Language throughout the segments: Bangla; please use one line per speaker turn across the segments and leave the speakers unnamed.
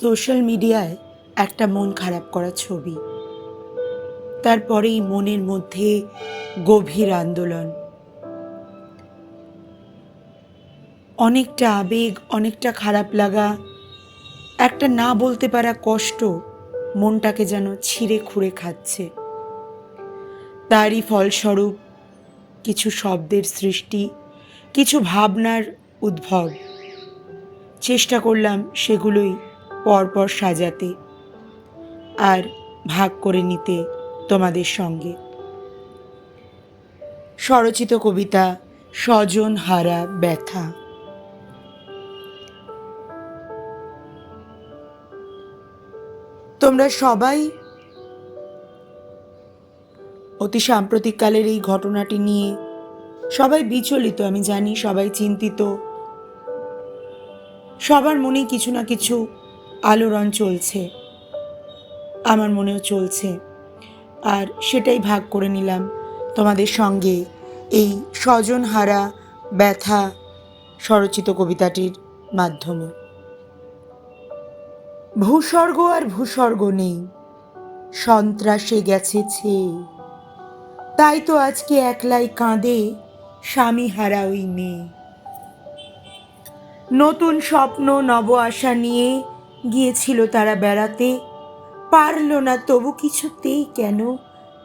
সোশ্যাল মিডিয়ায় একটা মন খারাপ করা ছবি। তারপরেই মনের মধ্যে গভীর আন্দোলন। অনেকটা আবেগ, অনেকটা খারাপ লাগা, একটা না বলতে পারা কষ্ট মনটাকে যেন ছিঁড়ে খুঁড়ে খাচ্ছে। তারই ফলস্বরূপ কিছু শব্দের সৃষ্টি, কিছু ভাবনার উদ্ভব। চেষ্টা করলাম সেগুলোই পরপর সাজাতে আর ভাগ করে নিতে তোমাদের সঙ্গে। স্বরচিত কবিতা স্বজন হারা ব্যথা। তোমরা সবাই অতি সাম্প্রতিককালের এই ঘটনাটি নিয়ে সবাই বিচলিত, আমি জানি সবাই চিন্তিত। সবার মনে কিছু না কিছু আলোড়ন চলছে। আমার মনেও চলছে। আর সেটাই ভাগ করে নিলাম তোমাদের সঙ্গে এই স্বজনহারা ব্যথা স্বরচিত কবিতাটির মাধ্যমে। ভূস্বর্গ আর ভূস্বর্গ নেই, সন্ত্রাসে গেছে ছে। তাই তো আজকে একলাই কাঁদে স্বামী হারা ওই মেয়ে। নতুন স্বপ্ন, নব আশা নিয়ে গিয়েছিল তারা বেড়াতে। পারল না তবু কিছুতেই কেন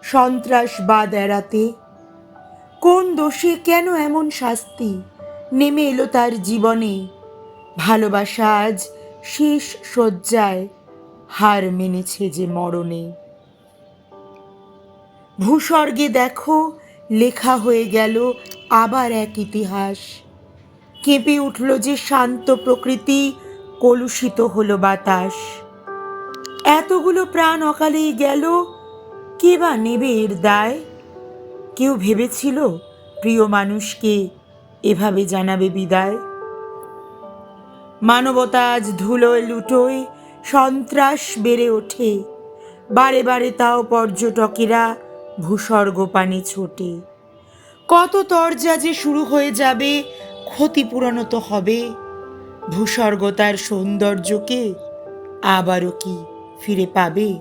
সন্ত্রাসবাদ এড়াতে। কোন দোষে কেন এমন শাস্তি? নেমে এলো তার জীবনে। ভালোবাসা আজ শেষ শয্যায় হার মেনেছে যে মরণে। ভূস্বর্গে দেখো, লেখা হয়ে গেল আবার এক ইতিহাস। কেঁপে উঠল যে শান্ত প্রকৃতি কলুষিত হলো বাতাস। এতগুলো প্রাণ অকালেই গেল, কে বা নেবে এর দায়? কেউ ভেবেছিল প্রিয় মানুষকে এভাবে জানাবে বিদায়? মানবতা আজ ধুলোয় লুটোয়, সন্ত্রাস বেড়ে ওঠে। বারে বারে তাও পর্যটকেরা ভূস্বর্গ পানে ছোটে। কত তরজা যে শুরু হয়ে যাবে ক্ষতিপূরণ তো হবে। ভূস্বর্গ তার সৌন্দর্যকে আবারও কি ফিরে পাবে?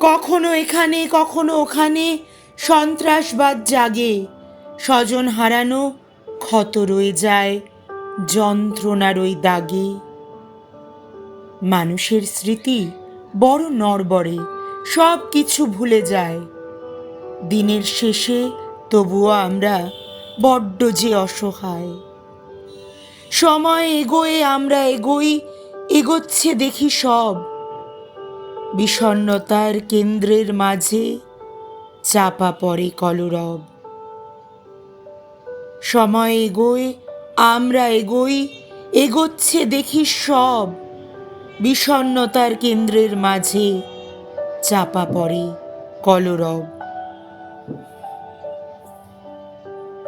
কখনো এখানে, কখনো ওখানে সন্ত্রাসবাদ জাগে, স্বজন হারানো ক্ষত রয়ে যায়, যন্ত্রণার ওই দাগে। মানুষের স্মৃতি বড় নড়বড়ে সব কিছু ভুলে যায়। দিনের শেষে তবুও আমরা বড্ড যে অসহায়। সময় এগোয়ে, আমরা এগোই, এগোচ্ছে দেখি সব। বিষণ্ণতার কেন্দ্রের মাঝে চাপা পড়ে কলরব। সময় এগোয়, আমরা এগোই, এগোচ্ছে দেখি সব। বিষণ্ণতার কেন্দ্রের মাঝে চাপা পড়ে কলরব।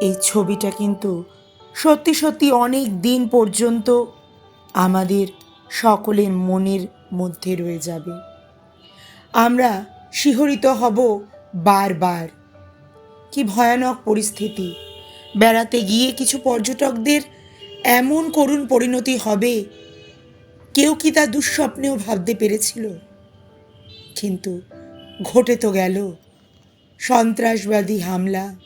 এই ছবিটা কিন্তু সত্যি সত্যি অনেক দিন পর্যন্ত আমাদের সকলের মনের মধ্যে রয়ে যাবে। আমরা শিহরিত হব বারবার। কি ভয়ানক পরিস্থিতি। বেড়াতে গিয়ে কিছু পর্যটকদের এমন করুণ পরিণতি হবে, কেউ কি তা দুঃস্বপ্নেও ভাবতে পেরেছিল? কিন্তু ঘটে তো গেল। সন্ত্রাসবাদী হামলা